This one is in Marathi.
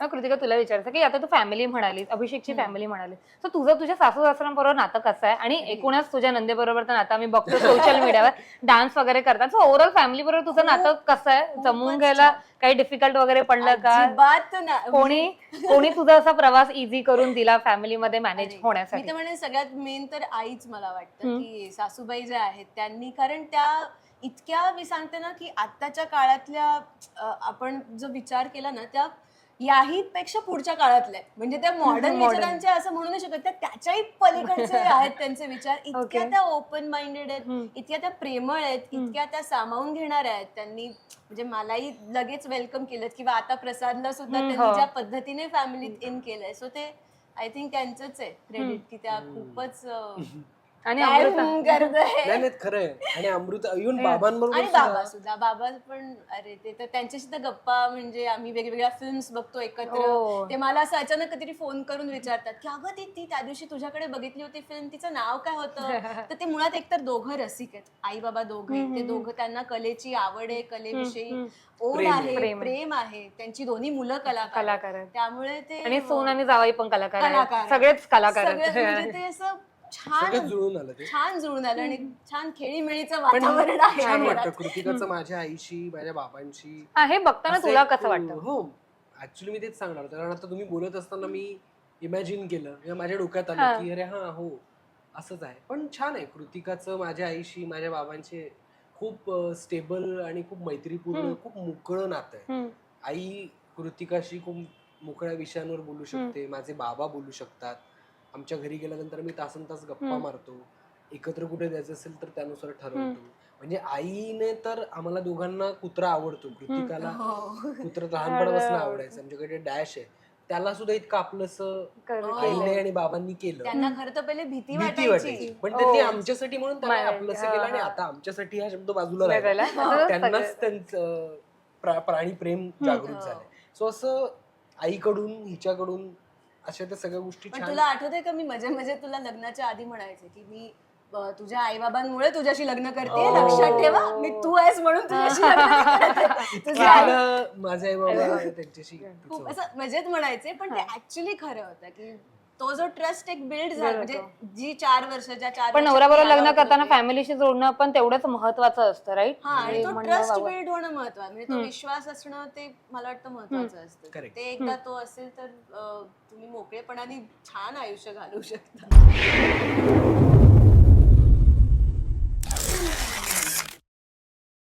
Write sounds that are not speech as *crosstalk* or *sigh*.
हा, कृतिका तुला विचारायचं की आता तू फॅमिली म्हणालीस अभिषेकची फॅमिली म्हणाली तर तुझं तुझ्या सासू सासऱ्यांबरोबर नातं कसं आहे? आणि एकूणच तुझ्या नंदेबरोबर तर नातं आम्ही बघतो सोशल मीडियावर डान्स वगैरे करतात. सो ओव्हरऑल फॅमिली बरोबर तुझं नातं कसं आहे? जमून घ्यायला. काही डिफिकल्ट वगैरे पडलं का? ना. कोणी कोणी तुझा असा प्रवास इझी करून दिला फॅमिलीमध्ये मॅनेज मी होण्यासाठी? तर म्हणेन सगळ्यात मेन तर आईच मला वाटतं. की सासूबाई ज्या आहेत त्यांनी कारण त्या इतक्या मी सांगते ना की आत्ताच्या काळातल्या आपण जो विचार केला ना त्या याही पेक्षा पुढच्या काळातल्या आहेत. म्हणजे त्या मॉडर्न Modern. विचारांच्या असं म्हणू नाही शकत त्या त्याच्याही पलीकडचे *laughs* आहेत त्यांचे विचार इतक्या Okay. त्या ओपन माइंडेड आहेत. इतक्या त्या प्रेमळ आहेत इतक्या त्या सामावून घेणाऱ्या आहेत त्यांनी म्हणजे मलाही लगेच वेलकम केलं किंवा आता प्रसादला सुद्धा हम्म, त्यांनी हो. ज्या पद्धतीने फॅमिलीत इन केलंय सो ते आय थिंक त्यांचंच आहे क्रेडिट की त्या खूपच अं, आणि अमृता. नाही नाही खरं आहे आणि अमृत इव्हन हे. बाबांबरोबर आणि बाबा सुद्धा सुद्धा बाबा पण अरे ते तर त्यांच्याशी तर गप्पा म्हणजे आम्ही वेगवेगळ्या फिल्म्स बघतो एकत्र हो. ते मला असं अचानक कधीतरी फोन करून विचारतात की अगं ती ती त्या दिवशी तुझ्याकडे बघितली होती फिल्म तिचं नाव काय होतं *laughs* तर ते मुळात एकतर दोघं रसिक आहेत आई बाबा दोघे ते दोघं त्यांना कलेची आवड आहे कलेविषयी ओढ प्रेम आहे. आहे प्रेम आहे. प्रेम आहे त्यांची दोन्ही मुलं कलाकार कलाकार आहेत. त्यामुळे ते आणि सोन आणि जावाई पण कलाकार कलाकार आहेत. सगळेच कलाकार सगळं म्हणजे *laughs* ते असं सगळं छान जुळून आलं ते. छान जुळून आलं आणि छान खेळीमेळीचं पण वातावरण आहे छान घरात. वाटतं कृतिकाचं माझ्या आईशी माझ्या बाबांशी. हा, हे बघताना असं तुला एक, कसं वाटतं? हो. ऍक्च्युली मी तेच सांगणार होतं. कारण आता तुम्ही बोलत असताना मी इमॅजिन केलं. किंवा माझ्या डोक्यात हा. आलं की अरे हा हो असंच आहे. पण छान आहे. कृतिकाचं माझ्या आईशी माझ्या बाबांचे खूप स्टेबल आणि खूप मैत्रीपूर्ण हम्म. खूप मोकळं नातं आहे. हम्म, आई कृतिकाशी खूप मोकळ्या विषयांवर बोलू शकते. माझे बाबा बोलू शकतात. आमच्या घरी गेल्यानंतर मी तासन तास गप्पा. मारतो एकत्र कुठे जायचं असेल तर त्यानुसार ठरवतो. म्हणजे आईने तर आम्हाला दोघांना कुत्रा आवडतो कृतिकाला हो. कुत्र लहानपणापासून. आवडायचं आमच्याकडे डॅश आहे त्याला सुद्धा इतकं आपलंस कर- हो. आईने आणि बाबांनी केलं त्यांना खरं तर पहिले भीती भीती वाटायची पण हो. त्यांनी आमच्यासाठी म्हणून माय- आपलंसं हा, केलं आणि हा. आता आमच्यासाठी हा शब्द बाजूला राहिला त्यांनाच त्यांचं प्रा- प्राणी प्रेम जागृत हो. झालंय सो असं आईकडून हिच्याकडून अशा त्या सगळ्या गोष्टी पण छान तुला आठवतंय का मी मजे मजे तुला लग्नाच्या आधी म्हणायचे की मी अ, तुझ्या आई बाबांमुळे तुझ्याशी लग्न करते हो. लक्षात ठेवा मी तू आहेस म्हणून तुझ्याशी लग्न नाही करत. तुझे आई- माझे आई बाबा *laughs* त्यांच्याशी खूप. असं मजेत म्हणायचे पण ते. ऍक्च्युली खरं होतं की तो जो ट्रस्ट एक बिल्ड झाला म्हणजे जी चार वर्षाच्या चार पण मी आला लग्न करताना फॅमिलीशी जोडणं पण तेवढंच महत्वाचं असतं राईट हा आणि तो ट्रस्ट बिल्ड होणं महत्वाचं. म्हणजे तो विश्वास असणं ते मला वाटतं महत्वाचं असतं. ते एकदा तो असेल तर तुम्ही मोकळेपणाने छान आयुष्य घालवू शकता.